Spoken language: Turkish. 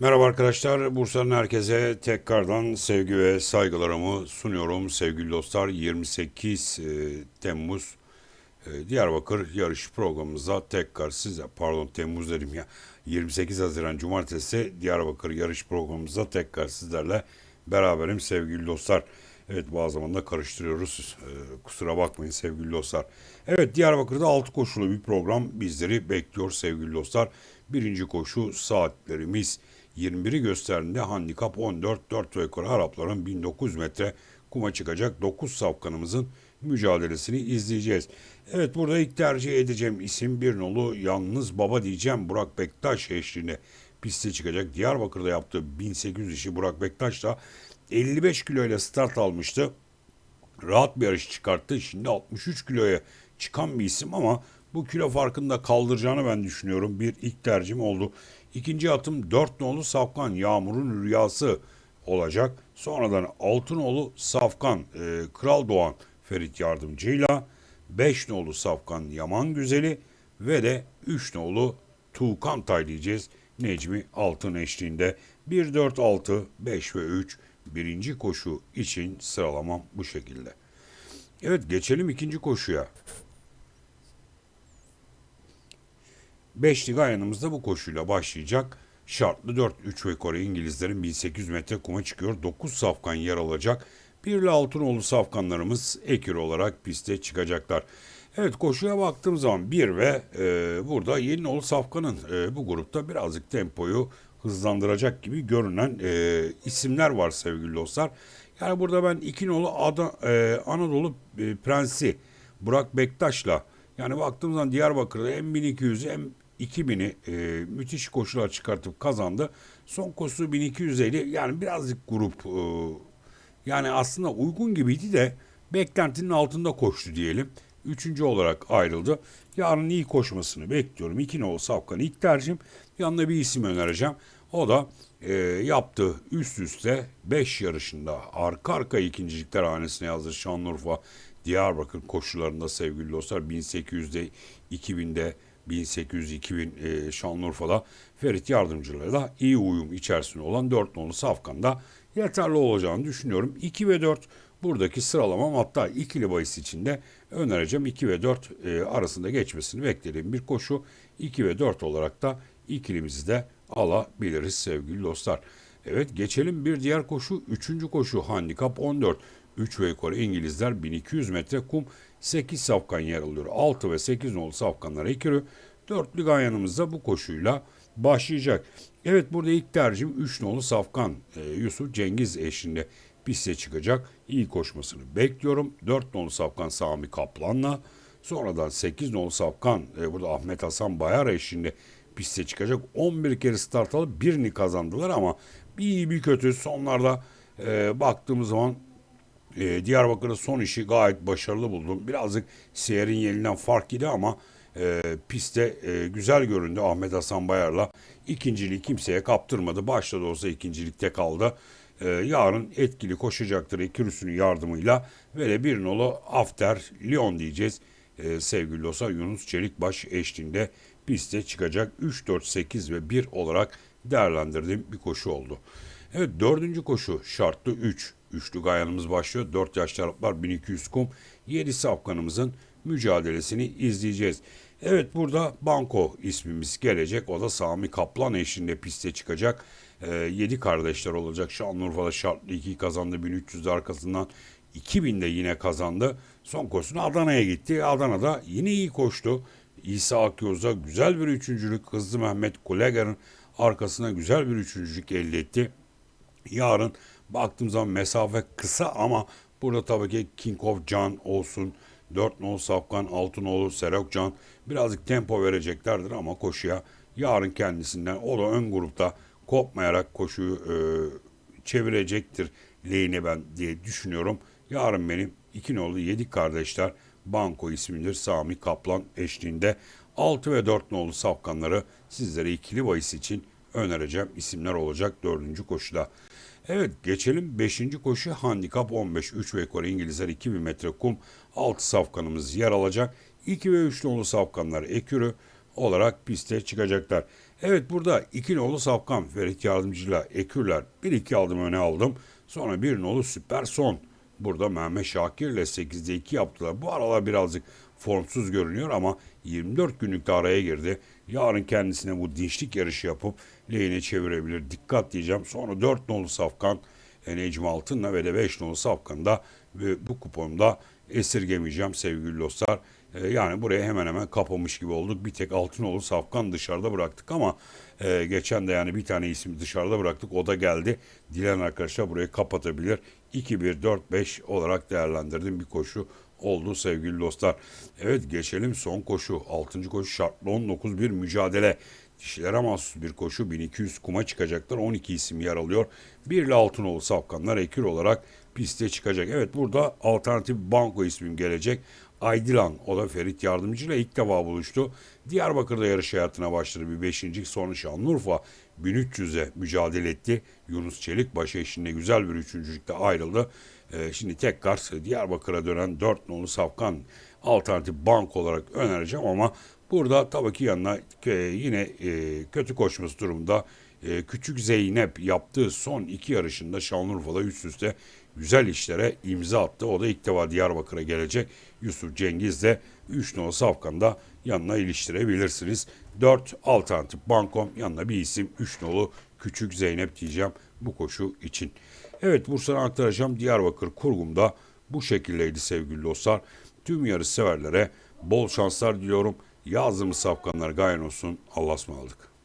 Merhaba arkadaşlar, Bursa'nın herkese tekrardan sevgi ve saygılarımı sunuyorum sevgili dostlar. 28 e, Temmuz e, Diyarbakır yarış programımızda tekrar size, pardon Temmuz dedim ya, 28 Haziran Cumartesi Diyarbakır yarış programımızda tekrar sizlerle beraberim sevgili dostlar. Evet bazı zaman da karıştırıyoruz. E, kusura bakmayın sevgili dostlar. Evet Diyarbakır'da 6 koşulu bir program bizleri bekliyor sevgili dostlar. Birinci koşu saatlerimiz 21'i gösterdiğinde handikap 14 4 ve yukarı Arapların 1900 metre kuma çıkacak 9 safkanımızın mücadelesini izleyeceğiz. Evet burada ilk tercih edeceğim isim bir nolu yalnız baba diyeceğim Burak Bektaş eşliğinde piste çıkacak. Diyarbakır'da yaptığı 1800 işi Burak Bektaş da 55 kiloyla start almıştı. Rahat bir yarış çıkarttı. Şimdi 63 kiloya çıkan bir isim ama bu kilo farkında kaldıracağını ben düşünüyorum. Bir ilk tercihim oldu. İkinci atım 4 nolu Safkan Yağmur'un rüyası olacak. Sonradan Altınoğlu Safkan e, Kral Doğan Ferit Yardımcı'yla 5 nolu Safkan Yaman Güzeli ve de 3 nolu Tuğkan Tay diyeceğiz. Necmi Altın eşliğinde 1, 4, 6, 5 ve 3 birinci koşu için sıralamam bu şekilde. Evet geçelim ikinci koşuya. Beşli gayanımızda bu koşuyla başlayacak. Şartlı 4 3 ve Kore İngilizlerin 1800 metre kuma çıkıyor. 9 safkan yer alacak. 1 ile Altınoğlu safkanlarımız ekür olarak piste çıkacaklar. Evet koşuya baktığım zaman 1 ve e, burada Yeninoğlu Safkan'ın e, bu grupta birazcık tempoyu hızlandıracak gibi görünen e, isimler var sevgili dostlar. Yani burada ben iki nolu Ada, e, Anadolu e, Prensi Burak Bektaş'la yani baktığım zaman Diyarbakır'da hem 1200'ü hem 2000'i e, müthiş koşular çıkartıp kazandı. Son koşusu 1250 yani birazcık grup e, yani aslında uygun gibiydi de beklentinin altında koştu diyelim. Üçüncü olarak ayrıldı. Yarın iyi koşmasını bekliyorum. İki nolu Safkan ilk tercihim. Yanına bir isim önereceğim. O da e, yaptığı üst üste 5 yarışında arka arka ikincilikler hanesine yazdı Şanlıurfa Diyarbakır koşularında sevgili dostlar 1800'de 2000'de 1800-2000 e, Şanlıurfa'da Ferit yardımcılarıyla iyi uyum içerisinde olan 4 nolu Safkan'da yeterli olacağını düşünüyorum. 2 ve 4 buradaki sıralamam hatta ikili bahis içinde önereceğim 2 ve 4 e, arasında geçmesini beklediğim bir koşu. 2 ve 4 olarak da ikilimizi de alabiliriz sevgili dostlar. Evet geçelim bir diğer koşu. Üçüncü koşu handikap 14. 3 ve yukarı İngilizler 1200 metre kum 8 safkan yer alıyor. 6 ve 8 nolu safkanlar ekürü. Dörtlü ganyanımızda bu koşuyla başlayacak. Evet burada ilk tercihim 3 nolu safkan e, Yusuf Cengiz eşliğinde piste çıkacak. İyi koşmasını bekliyorum. 4 nolu safkan Sami Kaplan'la. Sonradan 8 nolu safkan e, burada Ahmet Hasan Bayar eşliğinde piste çıkacak. 11 kere start alıp birini kazandılar ama bir iyi bir kötü sonlarda e, baktığımız zaman e, Diyarbakır'ın son işi gayet başarılı buldum. Birazcık seyirin yerinden fark idi ama e, piste e, güzel göründü Ahmet Hasan Bayar'la. İkinciliği kimseye kaptırmadı. Başta da olsa ikincilikte kaldı. E, yarın etkili koşacaktır Ekürüs'ün yardımıyla. De bir nolu After Lyon diyeceğiz. E, sevgili dostlar Yunus Çelikbaş eşliğinde piste çıkacak 3, 4, 8 ve 1 olarak değerlendirdiğim bir koşu oldu. Evet dördüncü koşu şartlı 3. Üçlü gayanımız başlıyor. 4 yaş taraflar 1200 kum. 7 safkanımızın mücadelesini izleyeceğiz. Evet burada Banko ismimiz gelecek. O da Sami Kaplan eşliğinde piste çıkacak. Ee, 7 kardeşler olacak. Şanlıurfa'da şartlı 2 kazandı. 1300'de arkasından 2000'de yine kazandı. Son koşusunu Adana'ya gitti. Adana'da yine iyi koştu. İsa Akyoz'da güzel bir üçüncülük. Hızlı Mehmet Kuleger'in arkasına güzel bir üçüncülük elde etti. Yarın baktığım zaman mesafe kısa ama burada tabii ki King of Can olsun. 4 nolu Safkan, 6 nolu Serokcan birazcık tempo vereceklerdir ama koşuya yarın kendisinden o da ön grupta kopmayarak koşuyu e, çevirecektir lehine ben diye düşünüyorum. Yarın benim iki nolu 7 kardeşler Banko ismidir Sami Kaplan eşliğinde 6 ve 4 nolu safkanları sizlere ikili bahis için önereceğim isimler olacak dördüncü koşuda. Evet geçelim 5. koşu handikap 15 3 ve yukarı İngilizler 2000 metre kum 6 safkanımız yer alacak. 2 ve 3 nolu safkanlar ekürü olarak piste çıkacaklar. Evet burada iki nolu Safkan Ferit Yardımcı'yla Ekürler 1-2 aldım öne aldım. Sonra bir nolu Süper Son. Burada Mehmet Şakir ile 8'de 2 yaptılar. Bu aralar birazcık formsuz görünüyor ama 24 günlükte araya girdi. Yarın kendisine bu dinçlik yarışı yapıp lehine çevirebilir. Dikkat diyeceğim. Sonra 4 nolu Safkan Necmi Altın'la ve de 5 nolu Safkan'da ve bu kuponda esirgemeyeceğim sevgili dostlar. E, yani buraya hemen hemen kapamış gibi olduk. Bir tek Altınoğlu Safkan dışarıda bıraktık ama e, geçen de yani bir tane isim dışarıda bıraktık. O da geldi. Dilen arkadaşlar burayı kapatabilir. 2-1-4-5 olarak değerlendirdim bir koşu oldu sevgili dostlar. Evet geçelim son koşu. 6. koşu şartlı 19 bir mücadele. Dişilere mahsus bir koşu 1200 kuma çıkacaklar. 12 isim yer alıyor. 1 ile Altınoğlu Safkanlar ekür olarak piste çıkacak. Evet burada alternatif banko ismim gelecek. Aydilan o da Ferit Yardımcı ile ilk defa buluştu. Diyarbakır'da yarış hayatına başladı bir beşinci sonra Şanlıurfa 1300'e mücadele etti. Yunus Çelik başı eşliğinde güzel bir üçüncülükte ayrıldı. Ee, şimdi tekrar Diyarbakır'a dönen 4 nolu Safkan alternatif bank olarak önereceğim ama burada tabii ki yanına e, yine e, kötü koşması durumda e, Küçük Zeynep yaptığı son iki yarışında Şanlıurfa'da üst üste güzel işlere imza attı. O da ilk defa Diyarbakır'a gelecek. Yusuf Cengiz de 3 nolu Safkan'da yanına iliştirebilirsiniz. 4 alternatif bankom yanına bir isim 3 nolu Küçük Zeynep diyeceğim bu koşu için. Evet Bursa'dan aktaracağım Diyarbakır kurgumda bu şekildeydi sevgili dostlar. Tüm yarış severlere bol şanslar diliyorum. Yazdığımız safkanlar gayen olsun. Allah'a ısmarladık.